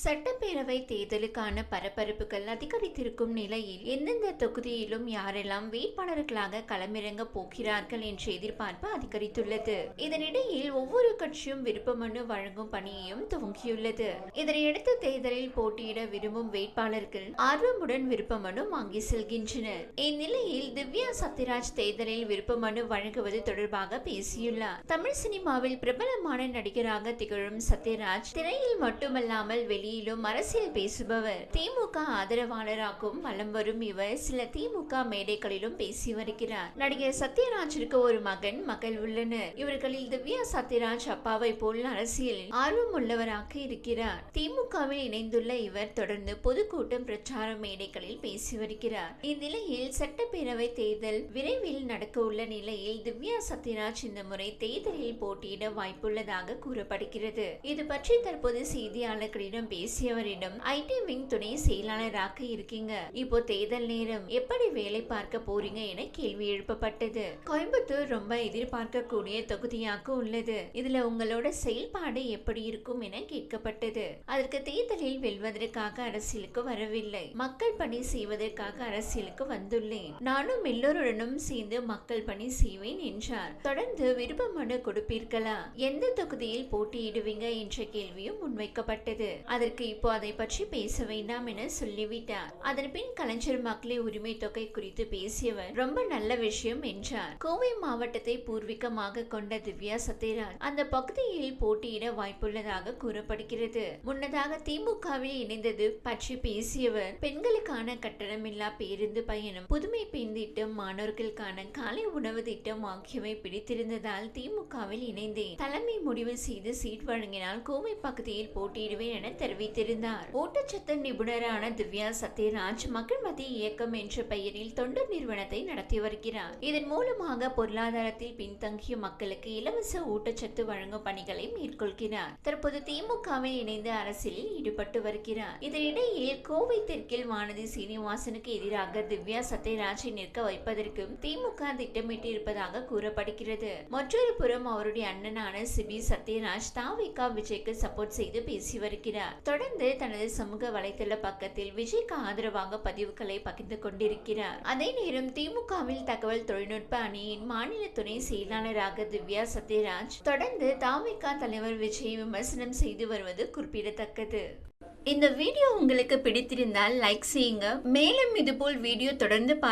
சட்டப்பேரவை தேர்தலுக்கான பரபரப்புகள் அதிகரித்திருக்கும் நிலையில் எந்தெந்த தொகுதியிலும் யாரெல்லாம் வேட்பாளர்களாக களமிறங்க போகிறார்கள் என்ற எதிர்பார்ப்பு அதிகரித்துள்ளது. இதனிடையில் ஒவ்வொரு கட்சியும் விருப்ப மனு வழங்கும் பணியையும் துவங்கியுள்ளது. இதனையடுத்து தேர்தலில் போட்டியிட விரும்பும் வேட்பாளர்கள் ஆர்வமுடன் விருப்ப மனு வாங்கி செல்கின்றனர். இந்நிலையில் திவ்யா சத்யராஜ் தேர்தலில் விருப்ப மனு வழங்குவது தொடர்பாக பேசியுள்ளார். தமிழ் சினிமாவில் பிரபலமான நடிகராக திகழும் சத்யராஜ் திரையில் மட்டுமல்லாமல் வெளியிலும் அரசியல் பேசுபவர். திமுக ஆதரவாளராகவும் வலம் வரும் இவர் சில திமுக மேடைகளிலும் பேசி வருகிறார். நடிகர் சத்யராஜிற்கு ஒரு மகன் மகள் உள்ளனர். இவர்களில் திவ்யா சத்யராஜ் அப்பாவை போல் அரசியலில் ஆர்வம் உள்ளவராக இருக்கிறார். திமுகவில் இணைந்துள்ள இவர் தொடர்ந்து பொதுக்கூட்டம் பிரச்சார மேடைகளில் பேசி வருகிறார். இந்நிலையில் சட்டப்பேரவை தேர்தல் விரைவில் நடக்க உள்ள நிலையில் திவ்யா சத்யராஜ் இந்த முறை தேர்தலில் போட்டியிட வாய்ப்புள்ளதாக கூறப்படுகிறது. இது பற்றி தற்போது செய்தியாளர்களிடம் பேசியவரிடம் ஐடி விங் துணை செயலாளராக இருக்கீங்க. இப்போ தேர்தல் நேரம். எப்படி வேலை பார்க்க போறீங்க? என கேள்வி எழுப்பப்பட்டது. கோயம்புத்தூர் ரொம்ப எதிர்பார்க்கக்கூடிய தொகுதியாக உள்ளது. இதுல உங்களோட செயல்பாடு எப்படி இருக்கும் என கேட்கப்பட்டது. அதற்கு தேர்தலில் வெல்வதற்காக அரசியலுக்கு வரவில்லை. மக்கள் பணி செய்வதற்காக அரசியலுக்கு வந்துள்ளேன். நானும் எல்லோருடனும் சேர்ந்து மக்கள் பணி செய்வேன் என்றார். தொடர்ந்து விருப்ப மனு கொடுப்பீர்களா? எந்த தொகுதியில் போட்டியிடுவீங்க? என்ற கேள்வியும் முன்வைக்கப்பட்டது. அதற்கு இப்போ அதை பற்றி பேச வேண்டாம் என சொல்லிவிட்டார். அதன் பின் கலைஞர் மகளிர் உரிமை தொகை குறித்து பேசியவர் ரொம்ப நல்ல விஷயம் என்றார். கோவை மாவட்டத்தை பூர்வீகமாக கொண்ட திவ்யா சத்யராஜ் அந்த பகுதியில் போட்டியிட வாய்ப்புள்ளதாக கூறப்படுகிறது. முன்னதாக திமுகவில் இணைந்தது பற்றி பேசியவர் பெண்களுக்கான கட்டணமில்லா பேருந்து பயணம் புதுமை பெண் திட்டம் மாணவர்களுக்கான காலை உணவு திட்டம் ஆகியவை பிடித்திருந்ததால் திமுகவில் இணைந்தேன். தலைமை முடிவு செய்து சீட் வழங்கினால் கோவை பகுதியில் போட்டியிடுவேன் என தெரிவித்திருந்தார். ஊட்டச்சத்து நிபுணரான திவ்யா சத்யராஜ் மக்கள் மத்திய இயக்கம் என்ற பெயரில் தொண்டு நிறுவனத்தை நடத்தி வருகிறார். இதன் மூலமாக பொருளாதாரத்தில் பின்தங்கிய மக்களுக்கு இலவச ஊட்டச்சத்து வழங்கும் பணிகளை மேற்கொள்கிறார். தற்போது திமுகவில் இணைந்து அரசியலில் ஈடுபட்டு வருகிறார். இதனிடையில் கோவை தெற்கில் வானதி சீனிவாசனுக்கு எதிராக திவ்யா சத்யராஜை நிற்க வைப்பதற்கும் திமுக திட்டமிட்டு இருப்பதாக கூறப்படுகிறது. மற்றொரு புறம் அவருடைய அண்ணனான சிபி சத்யராஜ் தாவிகா விஜய்க்கு சப்போர்ட் செய்து பேசி வருகிறார். தொடர்ந்து தனது சமூக வலைதள பக்கத்தில் விஜய்க்கு ஆதரவாக பதிவுகளை பகிர்ந்து கொண்டிருக்கிறார். அதே நேரம் திமுகவில் தகவல் தொழில்நுட்ப அணியின் மாநில துணை செயலாளராக திவ்யா சத்யராஜ் தொடர்ந்து தாவிகா தலைவர் விஜய் விமர்சனம் செய்து வருவது குறிப்பிடத்தக்கது. இந்த வீடியோ உங்களுக்கு பிடித்திருந்தால் லைக் செய்யுங்க. மேலும் இதுபோல் வீடியோ தொடர்ந்து பார்க்க